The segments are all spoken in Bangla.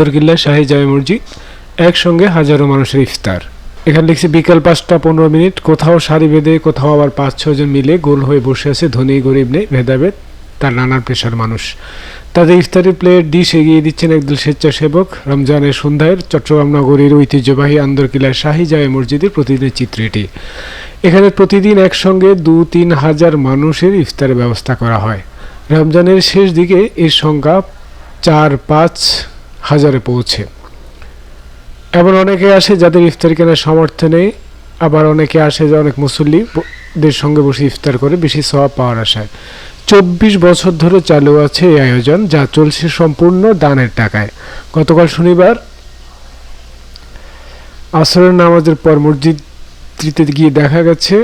আন্দরকিল্লা শাহী জামে মসজিদ, একসঙ্গে হাজারো মানুষের ইফতার। এখানে লিখছে বিকাল পাঁচটা পনেরো মিনিট, কোথাও সারি বেঁধে কোথাও আবার পাঁচ ছজন মিলে গোল হয়ে বসে আছে ধনী, গরিব নেই ভেদাভেদ, তার নানান পেশার মানুষ। তাদের ইফতারি প্লেট ডিশ এগিয়ে দিচ্ছেন একদল স্বেচ্ছাসেবক। রমজানের সন্ধ্যায় চট্টগ্রাম নগরীর ঐতিহ্যবাহী আন্দরকিল্লার শাহী জামে মসজিদের প্রতিদিনের চিত্র এটি। এখানে প্রতিদিন একসঙ্গে দু তিন হাজার মানুষের ইফতারের ব্যবস্থা করা হয়। রমজানের শেষ দিকে এর সংখ্যা চার, পাঁচ হাজারে পৌঁছে। এমন অনেকে আসে যাদের ইফতার কেনার সামর্থ্য নেই, আবার অনেকে আসে যে অনেক মুসল্লিদের সঙ্গে বসে ইফতার করে বেশি সওয়াব পাওয়ার আশায়। চব্বিশ বছর ধরে চালু আছে এই আয়োজন যা চলছে সম্পূর্ণ দানের টাকায়। গতকাল শনিবার আসরের নামাজের পর মসজিদটিতে গিয়ে দেখা গেছে,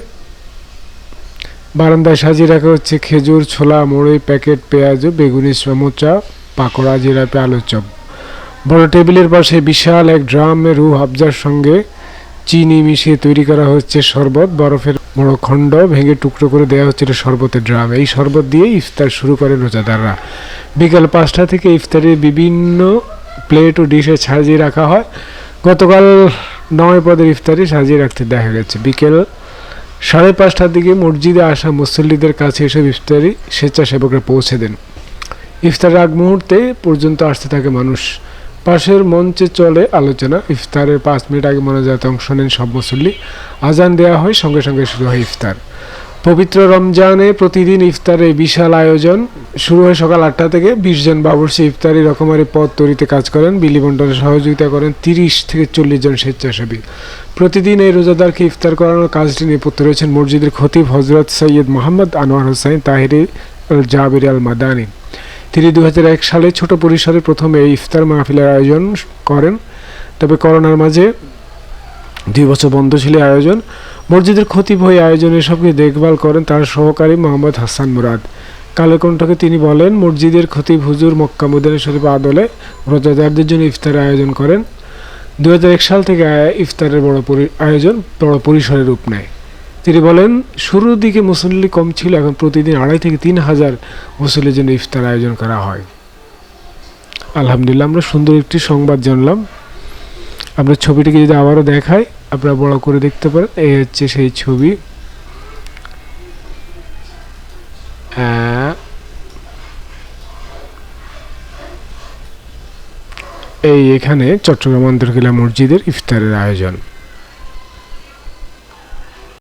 বারান্দায় সাজিয়ে রাখা হচ্ছে খেজুর, ছোলা মোড়ই প্যাকেট, পেঁয়াজ, বেগুনি, সমোচা, পাকোড়া, জিলাপি, আলুর চপ। বড় টেবিলের পাশে বিশাল এক ড্রামে রু হাবজার সঙ্গে চিনি মিশিয়ে তৈরি করা হচ্ছে শরবত। বরফের বড় খণ্ড ভেঙে টুকরো করে দেওয়া হচ্ছে শরবতের ড্রাম। এই শরবত দিয়ে ইফতার শুরু করেন রোজাদাররা। বিকাল পাঁচটা থেকে ইফতারের বিভিন্ন প্লেট ও ডিশে সাজিয়ে রাখা হয়। গতকাল নয় পদের ইফতারি সাজিয়ে রাখতে দেখা গেছে। বিকেল সাড়ে পাঁচটার দিকে মসজিদে আসা মুসল্লিদের কাছে এসব ইফতারি স্বেচ্ছাসেবকরা পৌঁছে দেন। ইফতারের আগ মুহূর্তে পর্যন্ত আসতে থাকে মানুষ। পাশের মঞ্চে চলে আলোচনা। ইফতারের পাঁচ মিনিট আগে মনোজাতে অংশ নেন সব মুসল্লি আজান দেওয়া হয় সঙ্গে সঙ্গে শুরু হয় ইফতার। পবিত্র রমজানে প্রতিদিন ইফতারের বিশাল আয়োজন। শুরু হয় সকাল আটটা থেকে। বিশ জন বাবুর্চি ইফতারি রকমারি পদ তৈরিতে কাজ করেন। বিলি বন্টনে সহযোগিতা করেন তিরিশ থেকে চল্লিশ জন স্বেচ্ছাসেবী। প্রতিদিন এই রোজাদারকে ইফতার করানোর কাজটি নেপথ্যে রয়েছেন মসজিদের খতিব হজরত সৈয়দ মোহাম্মদ আনোয়ার হোসাইন তাহিরি জাবির আল মাদানী তিনি দু হাজার এক সালে ছোট পরিসরে প্রথমে এই ইফতার মাহফিলের আয়োজন করেন। তবে করোনার মাঝে দুই বছর বন্ধ ছিল আয়োজন। মসজিদের খতিব হয়ে আয়োজনের সবকে দেখভাল করেন তার সহকারী মোহাম্মদ হাসান মুরাদ। কালেকণ্ঠকে তিনি বলেন, মসজিদের খতিব হুজুর মক্কা মদিনা শরীফ আদলে রোজাদারদের জন্য ইফতারের আয়োজন করেন। দু হাজার এক সাল থেকে ইফতারের বড় আয়োজন বড় পরিসরে রূপ নেয়। তিনি বলেন, শুরুর দিকে মুসল্লি কম ছিল, এখন প্রতিদিন আড়াই থেকে তিন হাজার মুসল্লির জন্য ইফতার আয়োজন করা হয়। আলহামদুলিল্লাহ, আমরা সুন্দর একটি সংবাদ জানলাম। আমরা ছবিটিকে যদি আবারও দেখাই, আপনারা বড় করে দেখতে পারেন, এই হচ্ছে সেই ছবি। এই এখানে চট্টগ্রাম আন্তর্কিলা মসজিদের ইফতারের আয়োজন।